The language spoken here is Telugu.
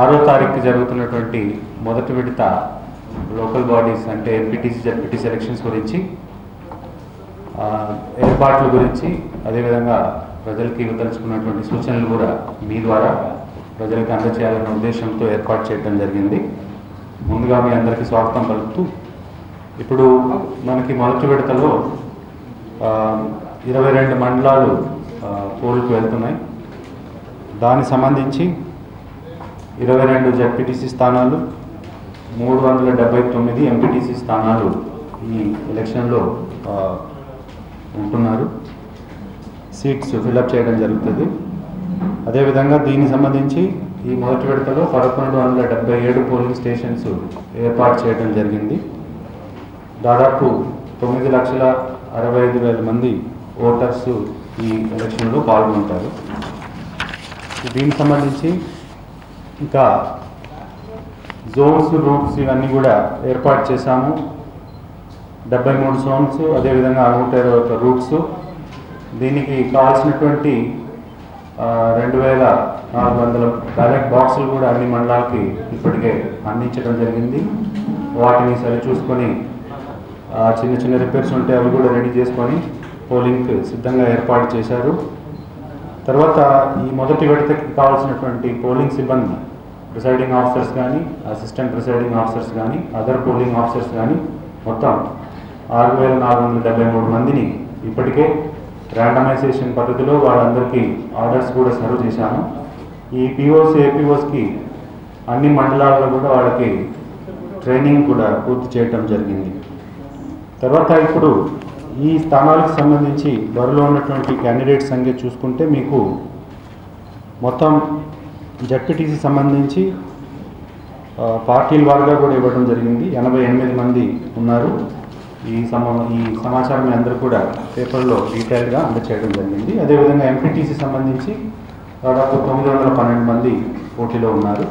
ఆరో తారీఖు జరుగుతున్నటువంటి మొదటి విడత లోకల్ బాడీస్ అంటే ఎంపీటీసీ జడ్పీటీసీ ఎలక్షన్స్ గురించి ఏర్పాట్ల గురించి అదేవిధంగా ప్రజలకి ఇవ్వదలుచుకున్నటువంటి సూచనలు కూడా మీ ద్వారా ప్రజలకు అందచేయాలన్న ఉద్దేశంతో ఏర్పాటు చేయడం జరిగింది. ముందుగా మీ అందరికీ స్వాగతం పలుకుతూ ఇప్పుడు మనకి మొదటి విడతలో ఇరవై రెండు మండలాలు పోల్కి వెళ్తున్నాయి. దానికి సంబంధించి ఇరవై రెండు జడ్పీటీసీ స్థానాలు మూడు వందల డెబ్బై తొమ్మిది ఎంపీటీసీ స్థానాలు ఈ ఎలక్షన్లో ఉంటున్నారు. సీట్స్ ఫిలప్ చేయడం జరుగుతుంది. అదేవిధంగా దీనికి సంబంధించి ఈ మొదటి విడతలో పదకొండు వందల డెబ్బై ఏడు పోలింగ్ స్టేషన్స్ ఏర్పాటు చేయడం జరిగింది. దాదాపు తొమ్మిది లక్షల అరవై ఐదు వేల మంది ఓటర్స్ ఈ ఎలక్షన్లో పాల్గొంటారు. దీనికి సంబంధించి ఇంకా జోన్స్ రూట్స్ ఇవన్నీ కూడా ఏర్పాటు చేశాము. డెబ్బై మూడు జోన్స్ అదేవిధంగా నూట ఇరవై ఒక రూట్స్ దీనికి కావాల్సినటువంటి రెండు వేల నాలుగు వందల బ్యాలెట్ బాక్సులు కూడా అన్ని మండలాలకి ఇప్పటికే అందించడం జరిగింది. వాటిని సరి చూసుకొని చిన్న చిన్న రిపేర్స్ ఉంటే అవి కూడా రెడీ చేసుకొని పోలింగ్కి సిద్ధంగా ఏర్పాటు చేశారు. తర్వాత ఈ మొదటి విడతకి కావాల్సినటువంటి పోలింగ్ సిబ్బంది ప్రిసైడింగ్ ఆఫీసర్స్ కానీ అసిస్టెంట్ ప్రిసైడింగ్ ఆఫీసర్స్ కానీ అదర్ పోలింగ్ ఆఫీసర్స్ కానీ మొత్తం ఆరు వేల నాలుగు వందల డెబ్బై మూడు మందిని ఇప్పటికే ర్యాండమైజేషన్ పద్ధతిలో వాళ్ళందరికీ ఆర్డర్స్ కూడా సర్వ్ చేశాను ఈ పిఓస్ ఏపీఓస్కి అన్ని మండలాల్లో కూడా వాళ్ళకి ట్రైనింగ్ కూడా పూర్తి చేయటం జరిగింది. తర్వాత ఇప్పుడు ఈ స్థానాలకు సంబంధించి బరిలో ఉన్నటువంటి క్యాండిడేట్ సంఖ్య చూసుకుంటే మీకు మొత్తం జడ్పీటీసీ సంబంధించి పార్టీల వారుగా కూడా ఇవ్వడం జరిగింది. ఎనభై ఎనిమిది మంది ఉన్నారు. ఈ సమా ఈ సమాచారం అందరూ కూడా పేపర్లో డీటెయిల్గా అందచేయడం జరిగింది. అదేవిధంగా ఎంపీటీసీ సంబంధించి దాదాపు తొమ్మిది వందల పన్నెండు మంది పోటీలో ఉన్నారు.